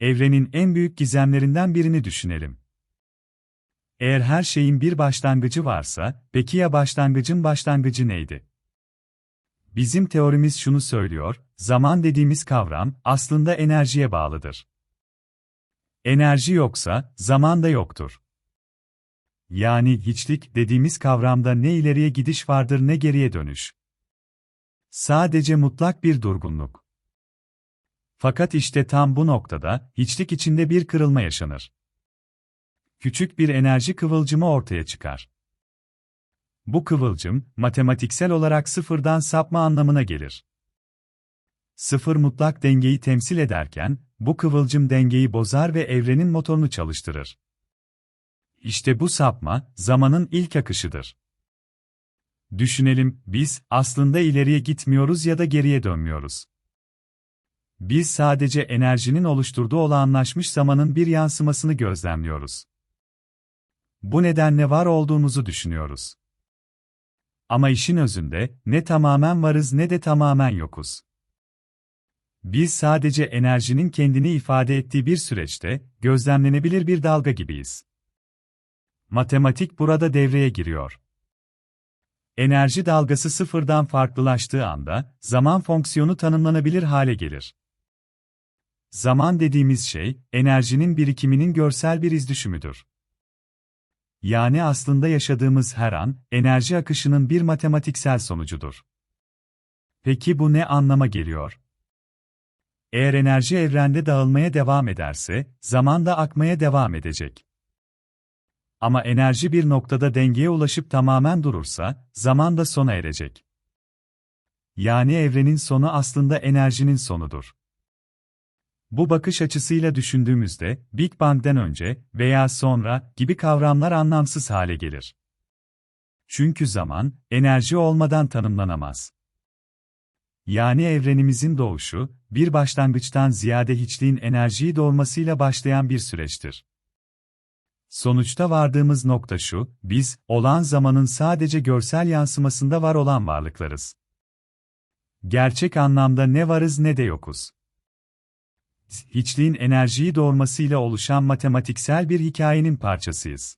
evrenin en büyük gizemlerinden birini düşünelim. Eğer her şeyin bir başlangıcı varsa, peki ya başlangıcın başlangıcı neydi? Bizim teorimiz şunu söylüyor, zaman dediğimiz kavram aslında enerjiye bağlıdır. Enerji yoksa, zaman da yoktur. Yani hiçlik dediğimiz kavramda ne ileriye gidiş vardır ne geriye dönüş. Sadece mutlak bir durgunluk. Fakat işte tam bu noktada, hiçlik içinde bir kırılma yaşanır. Küçük bir enerji kıvılcımı ortaya çıkar. Bu kıvılcım, matematiksel olarak sıfırdan sapma anlamına gelir. Sıfır mutlak dengeyi temsil ederken, bu kıvılcım dengeyi bozar ve evrenin motorunu çalıştırır. İşte bu sapma, zamanın ilk akışıdır. Düşünelim, biz aslında ileriye gitmiyoruz ya da geriye dönmüyoruz. Biz sadece enerjinin oluşturduğu olağanlaşmış zamanın bir yansımasını gözlemliyoruz. Bu nedenle var olduğumuzu düşünüyoruz. Ama işin özünde ne tamamen varız ne de tamamen yokuz. Biz sadece enerjinin kendini ifade ettiği bir süreçte gözlemlenebilir bir dalga gibiyiz. Matematik burada devreye giriyor. Enerji dalgası sıfırdan farklılaştığı anda zaman fonksiyonu tanımlanabilir hale gelir. Zaman dediğimiz şey, enerjinin birikiminin görsel bir izdüşümüdür. Yani aslında yaşadığımız her an, enerji akışının bir matematiksel sonucudur. Peki bu ne anlama geliyor? Eğer enerji evrende dağılmaya devam ederse, zaman da akmaya devam edecek. Ama enerji bir noktada dengeye ulaşıp tamamen durursa, zaman da sona erecek. Yani evrenin sonu aslında enerjinin sonudur. Bu bakış açısıyla düşündüğümüzde, Big Bang'den önce veya sonra gibi kavramlar anlamsız hale gelir. Çünkü zaman, enerji olmadan tanımlanamaz. Yani evrenimizin doğuşu, bir başlangıçtan ziyade hiçliğin enerjiyi doğurmasıyla başlayan bir süreçtir. Sonuçta vardığımız nokta şu, biz, olan zamanın sadece görsel yansımasında var olan varlıklarız. Gerçek anlamda ne varız ne de yokuz hiçliğin enerjiyi doğurmasıyla oluşan matematiksel bir hikayenin parçasıyız.